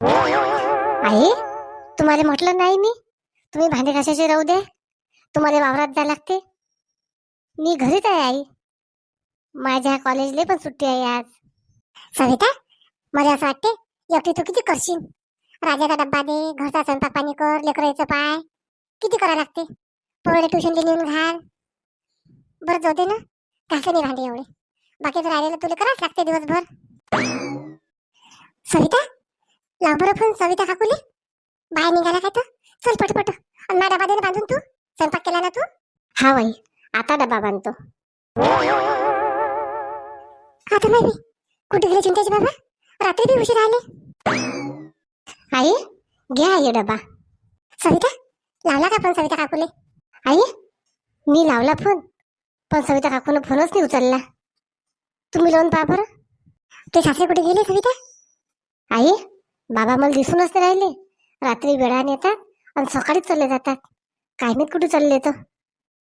आई तुम्हाला म्हटलं नाही मी? तुम्ही भांडे घासायचे राहू दे. तुम्हाला वावरात जायला लागते. मी घरीच आहे आई. माझ्या कॉलेजला पण सुट्टी आहे आज. सविता मला असं वाटते एकटी तू किती करशील? राजाचा डब्बा दे घरचा स्वयंपाक पाणी कर लेकरायचं पाय. किती करावं लागते? पोरडे ट्युशनला नेऊन घाल. बरं जाऊ दे ना. घासले नाही भांडे एवढे. बाकीचं राहिलेलं तुला करावंच लागते दिवसभर. सविता लाव बरं फोन सविता काकुले बाहेर निघाला काय तर चल पटपट. आणि माझ्या डबा दे बांधून तू? स्वयंपाक केला ना तू? हा बाई आता डबा बांधतो. आता नाही कुठे गेले चिंताची बाबा? रात्री बी उशीर आले. आई घ्या आई डबा. सविता लावला का पण सविता काकुले आई मी लावला फोन. पण सविता काकून फोनच नाही उचलला. तुम्ही लावून पहा बरं. ते सासरे कुठे गेले सविता? आई बाबा मला दिसूनच ते राहिले. रात्री वेळाने येतात आणि सकाळीच चालले जातात. काय माहीत कुठे चालले तर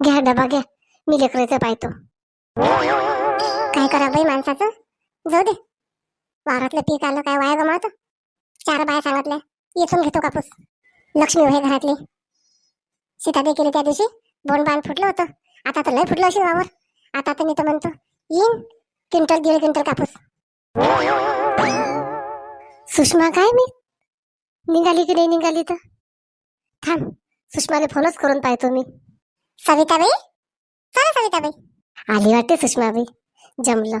घ्या डबा घ्या. मी लेकरायचं पाहतो. काय करा बाई माणसाचं? जाऊ दे. वावरातलं पीक आलं काय वाया गमावतो? चार बाया सांगितल्या येथून घेतो कापूस. लक्ष्मी हो आहे घरातली. सीतादे केली त्या दिवशी. बोन बाण फुटलं होतं. आता तर लय फुटलं असेल वावर. आता तर मी तर म्हणतो येईन. क्विंटल दीड क्विंटल कापूस. सुषमा काय मी? निघाली की नाही निघाली तर? थांब सुषमाला फोनच करून पाहतो मी. सविताबाई? चला सविताबाई. आली वाटते सुषमाबाई. जमलं.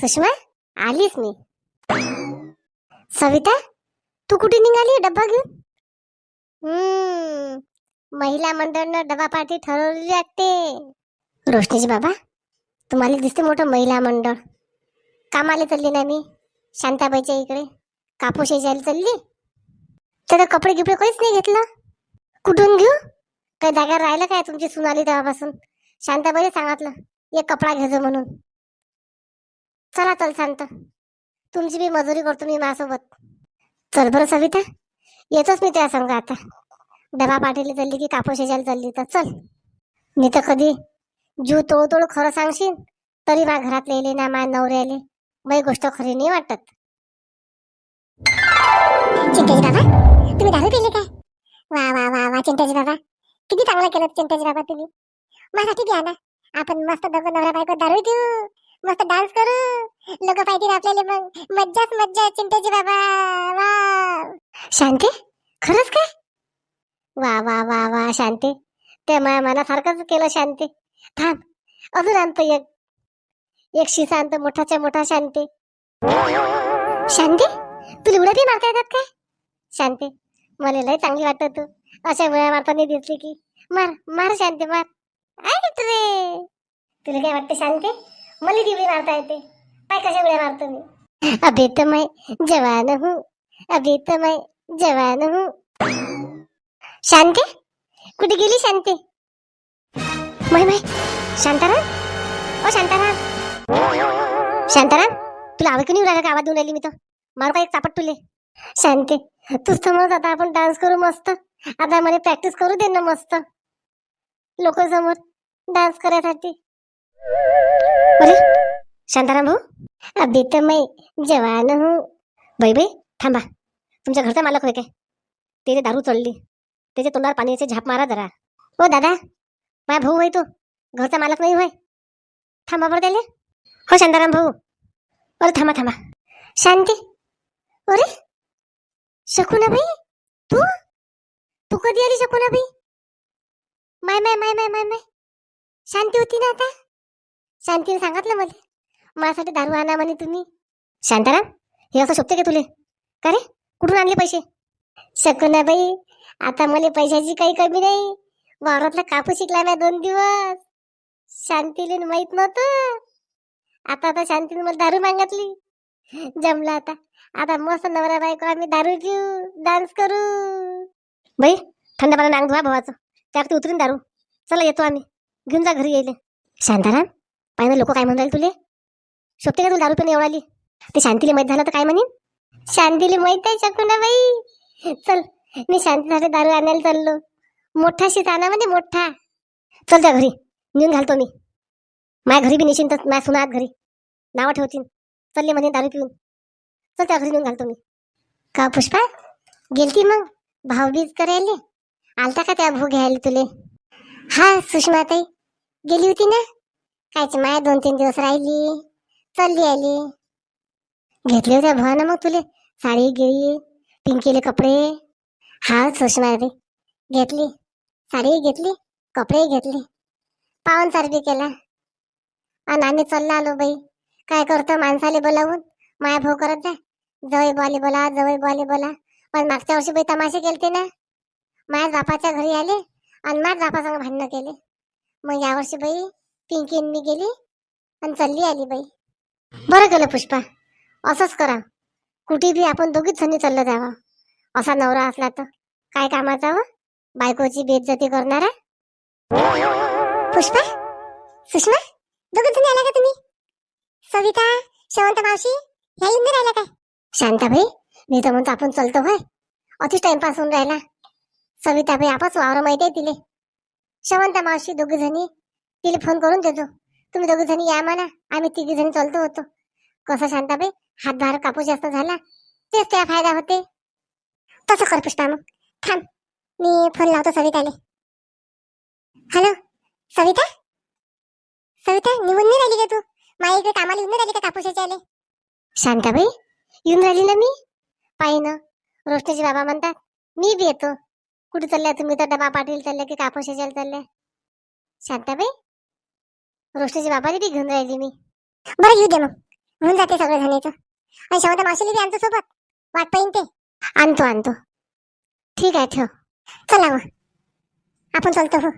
सुषमा आलीच मी. सविता तू कुठे निघाली? डब्बा घेऊन? महिला मंडळनं डबा पार्टी ठरवली वाटते. रोशनीजी बाबा तुम्हाला दिसते मोठं महिला मंडळ. कामाला चालली ना मी. शांताबाईच्या इकडे. कापूस यायला चालली. तर कपडे गिपडे काहीच नाही घेतलं. कुठून घेऊ? काही जागा राहिलं काय तुमची सुनाली तेव्हापासून? शांताबाई सांगितलं एक कपडा घ्यायचं म्हणून. चला चल शांत. तुमची मी मजुरी करतो मी माझ्यासोबत. चल बरं सविता. येतोच मी त्या संघ आता. डबा पाठीला चालली की कापूस यायला चालली तर चल. मी तर कधी जीव तोड खरं सांगशील तरी मा घरात लिहिले ना मा नवऱ्याले. मग गोष्ट खरी नाही वाटत. चिंताजी बाबा तुम्ही दारू पिले काय? वा वा वा वा चिंताजी बाबा. किती चांगलं केलं चिंताजी बाबा तुम्ही. माझ्यासाठी घ्या ना. आपण मस्त दोघं नवरा बायको दारू देऊ मस्त डान्स करू. लोक पाहिजे आपल्याला मग. मज्जाच मज्जा चिंताजी बाबा. वा. शांती? खरंच काय? वा वा वा वा शांती. ते माया मनासारखंच केलं शांती. थांब अजून आणतो एक. एक शिसा आणतो मोठाच्या मोठा शांती. शांती? तुला उड्या बी मारता येतात काय? शांती मला लय चांगली वाटत तू. अशा वेळा मारताना दिसली की. मार मार शांती मार. आहे रे. तुला काय वाटतं शांती? मला ती उडी मारता येते? पाय कशा वेळा मारतो मी? अभी तर मै जवान हूँ. अभी तर मै जवान हूँ. शांती? कुठे गेली शांती? मै मै शांताराम? ओ शांताराम. शांताराम तुला आवड कोणी उडाला? का आवाज देऊन राहिली मी तर. मारू का एक चापट तुले शांती तूच तर म्हणत आता आपण डान्स करू मस्त. आता मला प्रॅक्टिस करू दे ना मस्त. लोक समोर डान्स करायसाठी. अरे शांताराम भाऊ अभी तर मैं जवान हूँ. बाई बाई थांबा. तुमच्या घरचा मालक होय काय? त्याने दारू चढली. त्याच्या तोंडावर पाण्याचे झाप मारा जरा. हो दादा माझा भाऊ होय तो. घरचा मालक नाही होय. थांबा बरं त्याले. हो शांताराम भाऊ. अरे थांबा थांबा. शांती अरे शकुनाबाई? तू? तू कधी आली शकुनाबाई? माय माय माय माय माय माय. शांती होती ना आता? शांतीने सांगितलं मला. माझ्यासाठी दारू आणा म्हणे तुम्ही. शांताराम हे असं शोभते का तुले? का रे? कुठून आणले पैसे? शकुनाबाई आता मला पैशाची काही कमी नाही. वावरातला कापूस शिकला नाही दोन दिवस. शांतीले माहीत नव्हतं. आता आता शांतीने मला दारू मागितली. जमलं आता. आता मस्त नवरा बायको आम्ही दारू घेऊ डान्स करू. बाई थंड पाण्याने अंग धुवा भावाचं. त्यावरती उतरून दारू. चला येतो आम्ही. घेऊन जा घरी येईल शांताराम पाहिजे लोक काय म्हणाल तुले? शोभते का तुला दारू पण एवढाली? ते शांतीला माहीत झालं तर काय म्हणेन शांतीला माहीत आहे शकुना बाई. चल मी शांतीसाठी दारू आणायला चाललो. मोठा शीत आणा म्हणजे मोठा. चल त्या घरी. नेऊन घालतो मी. माझ्या घरी बी नेशीन माझ्या सुनात घरी. नावं ठेवतीन. चलले म्हणे दारू पिऊन. चल त्या घरी नेऊन घालतो मी. का पुष्पा? गेलती मग? भाऊबीज करायला? आलता का त्या भाऊ घ्यायला तुले? हा सुषमा ताई गेली होती ना? कायच माय दोन तीन दिवस राहिली. चालली आली. घेतले होत्या भावानं मग तुले? साडी गिळी पिंकीले कपडे. हा सुषमा ताई घेतली. साडी घेतली कपडे घेतले. पावन सारबी केला. आणि आम्ही चालला आलो बाई. काय करतो माणसाले बोलावून? माया भाऊ करत जा. जवळ बॉली बोला जवळ बॉली बोला. पण मागच्या वर्षी बाई तमाशे केलते ना. माझ्या बापाच्या घरी आले आणि माझ्या बापासंग भांडणं केले. मग यावर्षी बाई पिंकी मी गेली आणि चालली आली बाई. बरं केलं पुष्पा. असंच करा. कुठे बी आपण दोघीच जणी चाललं जावं. असा नवरा असला तर काय कामाचा व बायकोची बेइज्जती करणारा? पुष्पा? सुषमा? दोघी आल्या का तुम्ही? सविता शेवंत मावशी? ह्या येऊन नाही काय? शांताबाई मी तर म्हणतो आपण चलतो होय. अतिश टाइमपास होऊन राहिला. सविताबाई आपच वावर माहिती आहे तिले. शवंता मावशी दोघी जणी तिला फोन करून देतो. तुम्ही दोघी जणी या म्हणा आम्ही तिघी जणी चलतो होतो. कसं शांताबाई हातभार कापूस जास्त झाला तेच त्या फायदा होते. तसं कर पुष्पा मग. थांब मी फोन लावतो सविताले. हॅलो सविता? सविता निघून नाही राहिली का तू? माझ्या इकडे कामाला येऊन राहिली का कापूसाच्या आले? शांताबाई येऊन राहिली ना मी? पाहि ना रोष्टीचे बाबा म्हणतात मी बी येतो. कुठे चालल्या तुम्ही? तर डबा पाटील चालल्या की कापूसाच्या चालल्या? शांताबाई रोष्टाचे बाबाला बी घेऊन राहिली मी. बरं येऊ दे मग. होऊन जाते सगळं झाल्याचं आणि शांता मावशीला बी आणतो सोबत. वाट पाहिन ते. आणतो आणतो. ठीक आहे ठेव. चला मग. आपण चालतो हो.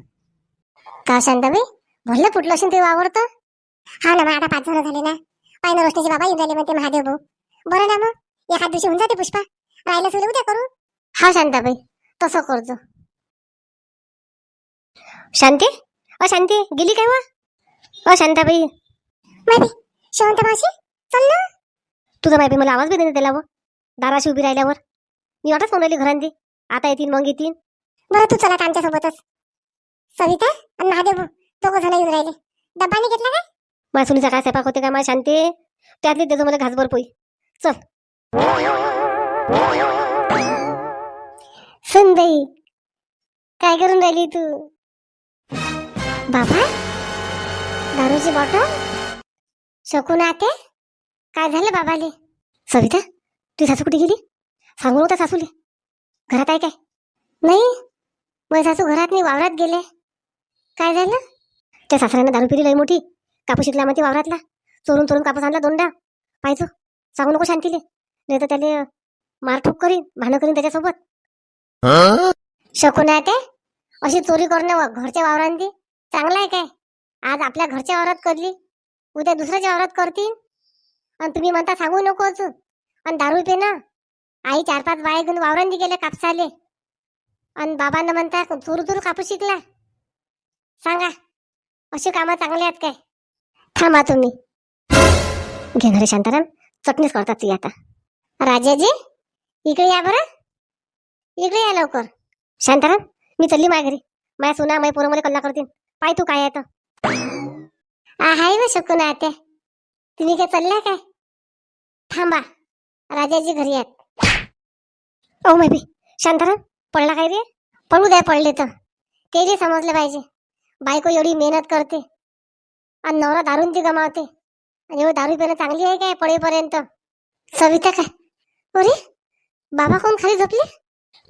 का शांताबाई? भरलं फुटलं असेल ते वावरतं हा ना मग आता पाच जण झाले ना. पाहिजे रोशनीचे बाबा येऊन राहिले म्हणते महादेव भाऊ. बरं ना मग? एखाद दिवशी होऊन जाते पुष्पा. राहिलं सुरू उद्या करू. हा शांताबाई. तसं करतो. शांती? अ शांती गेली काय वा अ शांताबाई. माहिती शेवंत मावशी चल ना. तुझा माहिती मला आवाज बी देणे त्याला व दाराशी उभी राहिल्यावर. मी वाटच फोन राहिली घरांदी आता येतील मग येतील बरं तू चला आमच्या सोबतच सविता आणि महादेव दोघं जण येऊन राहिले. डब्बाने घेतला काय? माझ्या काय स्वयंपाक होते का? माझ्या शांती. त्यातली त्याचं मला घासभर पोई चल. सुनबाई काय करून राहिली तू? बाबा दारूची बॉटल शकून आते? काय झालं बाबाले? सविता तुझी सासू कुठे गेली? सांगू नव्हता सासूले. घरात आहे काय? नाही. मग सासू घरात नाही वावरात गेले. काय झालं? त्या सासऱ्यानं दारू पिली लई मोठी. कापूस शिकला मध्ये वावरातला. चोरून चोरून कापूस आणला दोनदा. पाहिजो. सांगू नको शांतीले. नाही तर त्याले मारठोक करीन भांडण करीन त्याच्यासोबत. शकून आहे ते? अशी चोरी करणं घरच्या वावरांती चांगलं आहे काय? आज आपल्या घरच्या वावरात करली उद्या दुसऱ्याच्या वावरात करतील आणि तुम्ही म्हणता सांगू नको अजून. आणि दारू पे ना आई चार पाच बाया घेऊन वावरांनी गेले कापसाले. आणि बाबांना म्हणता चोरू चोरू कापूस शिकला सांगा. अशी कामं चांगली आहेत काय? थांबा तुम्ही. घेणारे शांताराम. चटणीच करतात ती आता. राजाजी इकडे या बरं. इकडे या लवकर. शांताराम मी चलली माझ्या घरी. माझ्या सुना माझ्या पोरं मला कल्ला करतील पाय तू काय आहे ना शकून आत्या. तुम्ही काय चालल्या काय? थांबा. राजाजी घरी आहेत. ओ मैबी शांताराम पडला काय रे पडू द्या पडले तर. ते जे समजलं पाहिजे. बायको एवढी मेहनत करते. आणि नवरा दारून ती गमावते. आणि हो दारू पिणं चांगली आहे काय पडेपर्यंत सविता काय? अरे बाबा कोण खाली झोपले?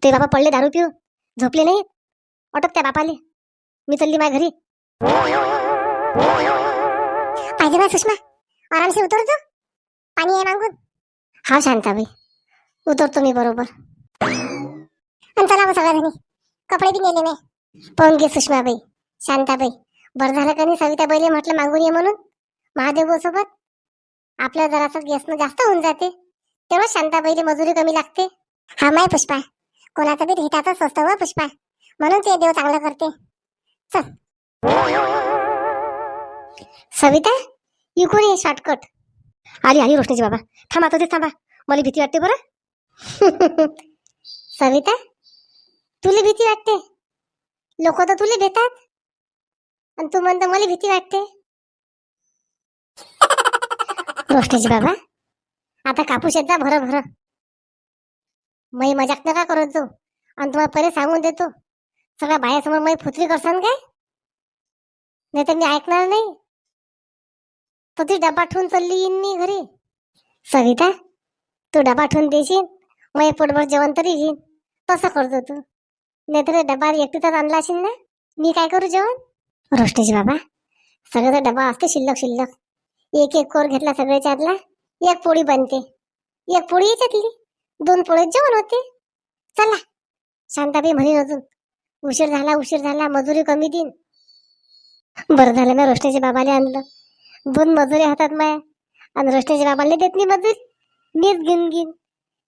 ते बाबा पडले दारू पिऊ झोपले नाही अटक त्या बापाले. मी चालली माझ्या घरी. पाहिजे ना सुषमा. आरामशी उतरतो पाणी आहे मागून. हा शांताबाई. उतरतो मी बरोबर. आणि चला मग सगळ्या कपडे बी नेले मी. पाहून घे सुषमाबाई. शांताबाई. बरं झालं का नाही म्हटलं मागून ये म्हणून? महादेव सोबत आपलं जरासं गॅसनं जास्त होऊन जाते. तेव्हा शांताबाईले मजुरी कमी लागते. हा माय पुष्पा. कोणाचं बी हिताचं स्वस्त व हो पुष्पा. म्हणून ते देव चांगलं करते. चल. सविता इकडून ये शॉर्टकट आली आली रोशनीची बाबा. थांबा तुझे थांबा. मला भीती वाटते बरं. सविता तुला भीती वाटते? लोक तर तुला भेतात आणि तू म्हणतो मला भीती वाटते. गोष्टीची बाबा. आता कापूस येत जा भर भर. मी मजाक नका करत जाऊ आणि तुम्हाला पहिले सांगून देतो. सगळ्या बायासमोर मी फुतवी करसान काय? नाही तर मी ऐकणार नाही. तो ती डबा ठेवून चालली येईन मी घरी. सविता तू डबा ठेवून देशील? मग पोटभर जेवण तरी घेईन. तसं करतो तू. नाही तर डबा एकटीचाच आणला असेल ना? मी काय करू जेवण? रोष्टेज बाबा सगळ्याचा डबा असते शिल्लक शिल्लक. एक एक कोर घेतला सगळ्याच्या आतला एक पोळी बनते. एक पोळी याच्यातली दोन पोळीत जेवण होते. चला शांताबाई म्हणे अजून उशीर झाला उशीर झाला मजुरी कमी देईन. बरं झालं मी रोष्टेच्या बाबाला आणलं. दोन मजुरी हातात माया आणि रोष्टेच्या बाबाला देत नाही मजुरी. मीच घेऊन घेईन.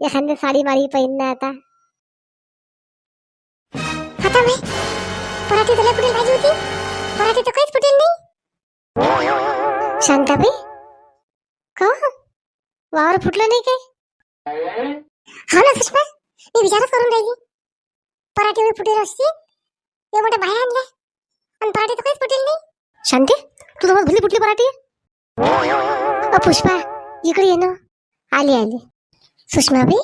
एखादी साडी माळी पाहिन ना आता आता पराठी तुला कुठे भाजी होती? मराठी तर काहीच पटेल नाही. शांताबाई? का वावर फुटलं नाही काय? हा ना सुषमा मी विचारच करून राहिली. पराठे मी फुटेल असते ते मोठ्या बाहेर आणले. आणि पराठे तर काहीच पटेल नाही. शांती तू मग भुली फुटली पराठी. पुष्पा इकडे ये ना. आली आली. सुषमाबाई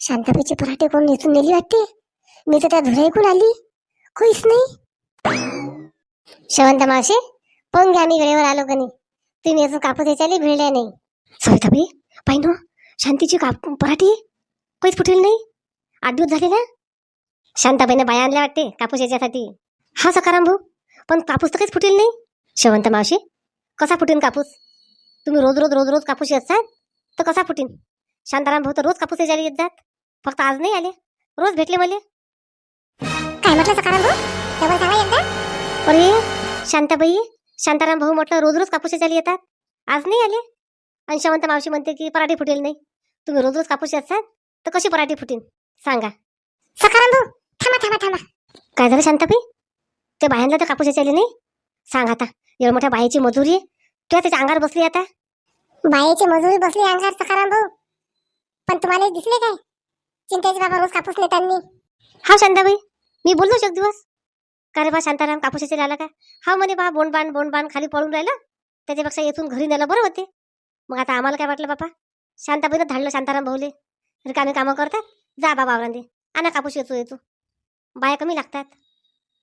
शांताबाईचे पराठे कोण नेसून नेली वाटते? मी तर त्या धुरा ऐकून आली. काहीच नाही. शेवंत मावशी पण घ्या मी वेळेवर आलो का नाही. तुम्ही अजून कापूस याच्याला भिडल्या नाही. सविताबाई पाहिनो शांतीची काप पराठी? काहीच फुटेल नाही. आठ दिवस झाले ना? शांताबाईने बाया आणल्या वाटते कापूस याच्यासाठी. हा सकाराम भाऊ पण कापूस तर काहीच फुटेल नाही. शेवंत मावशी कसा फुटेन कापूस? तुम्ही रोज रोज रोज रोज कापूस येत तर कसा फुटेन? शांताराम भाऊ तर रोज कापूस याच्याला येत जात. फक्त आज नाही आले रोज भेटले मला. काय म्हटलं सकाराम भाऊ डबल सांगा एकदा अरे शांताबाई शांताराम भाऊ म्हटलं रोज रोज कापूस याच्याला येतात. आज नाही आले. आणि शेवंत मावशी म्हणते की पराठी फुटेल नाही. तुम्ही रोज रोज कापूस येतात तर कशी पराठी फुटेन? सांगा. सकाराम भाऊ थांबा थांबा थांबा. काय झालं शांताबाई? ते बायांना तर कापूस याच्याले नाही? सांग आता. एवढ्या मोठ्या बाईची मजुरी तुला त्याच्या अंगावर बसली आता. बाईची मजुरी बसली अंगावर सकाराम भाऊ. पण तुम्हाला दिसले काय? चिंताची बाबा रोज कापूस नेतानी हा शांताबाई मी बोललो एक दिवस. का रे बा शांताराम कापूसाचे आला का? हा म्हणे बा बोंडबाण बोंडबाण खाली पळून राहिलं. त्याच्यापेक्षा येथून घरी नेलं बरं होते. मग आता आम्हाला काय वाटलं बापा? शांताबाईनं धाडलं शांताराम भाऊले. रिकामी कामं करतात. जा बाबा आवरांदे आणा कापूस येतो येतो. बाया कमी लागतात.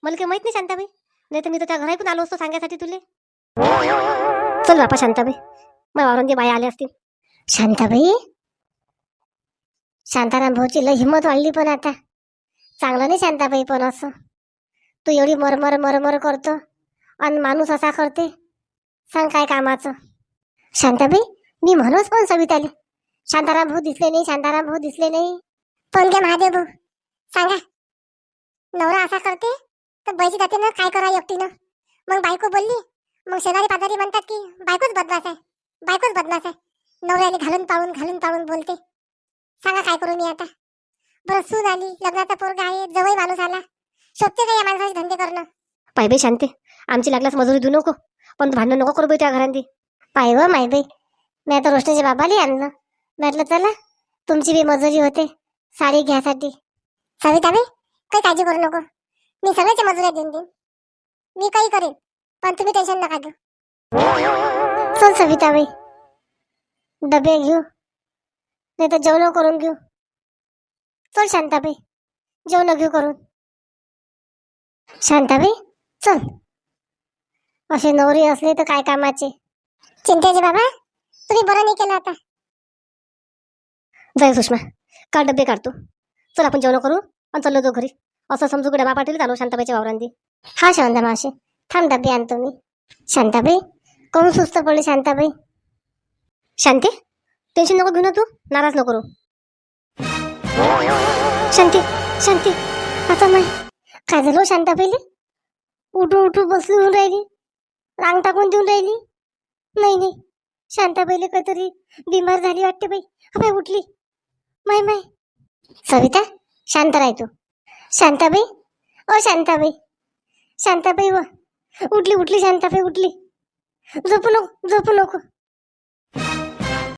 मला काही माहीत नाही शांताबाई. नाही तर मी तर त्या घरातून आलो असतो सांगायसाठी तुले. चल बापा शांताबाई. मग वावरांदे बाया आल्या असतील. शांताबाई? शांताराम भाऊची लय हिंमत वाढली पण आता. चांगलं नाही शांताबाई पण असं. तू एवढी मरमर मरमर करतो आणि माणूस असा करते. सांग काय कामाचं? शांताबाई मी म्हणूच पण सविताले. शांताराम भाऊ दिसले नाही शांताराम भाऊ दिसले नाही. पण घ्या महादेव भाऊ. सांगा. नवरा असा करते तर बाईची जाते ना काय करा एकटीनं? मग बायको बोलली मग शेजारी पाजारी म्हणतात की बायकोच बदमाश आहे बायकोच बदमाश आहे. नवऱ्याने घालून पाळून घालून पाळून बोलते. सांगा काय करू मी आता? बरं सून आली लग्नाचा पोरगा आहे जवळ माणूस आला. शोधते का या माणसाचे धंदे करणं? पाय बाई शांते आमची लागल्यास मजुरी देऊ नको. पण भांडण नको करू बाई त्या घरांनी पाय व माय बाई. मी आता रोष्टाच्या बाबाली आणलं. म्हटलं चला तुमची बी मजुरी होते. साडी घ्यासाठी. सविताबाई काही काळजी करू नको. मी सगळ्याच्या मजुऱ्या देऊन देईन. मी काही करेन पण तुम्ही टेन्शन नका घेऊ. चल सविताबाई. डबे घेऊ. नाही तर जेवण करून घेऊ. चल शांताबाई. जेवण घेऊ करून. शांताबाई चल. असे नवरी असले तर काय कामाचे? चिंतेचे बाबा तुम्ही बरं नाही केलं आता. जाय सुषमा काढ डबे काढतो चल आपण जेवण करू आणि चाललो तो घरी. असं समजू की डबा पाटील चालू शांताबाईच्या वावरांदी हा शांता मावशी थांब डबे आणतो मी. शांताबाई कोण सुस्त पडली शांताबाई? शांती टेन्शन नको घेऊ ना तू नाराज नको करू शांती शांती आता माय काय झालं शांता पहिले. उठू उठू बसली होऊन राहिली. रांग टाकून देऊन राहिली. नाही नाही. शांता पहिले काहीतरी बिमार झाली वाटते बाई. बाई उठली. माय माय. सविता शांत राह तू. शांताबाई ओ शांताबाई शांताबाई व. उठली उठली शांताबाई उठली. झोपू नको झोपू नको.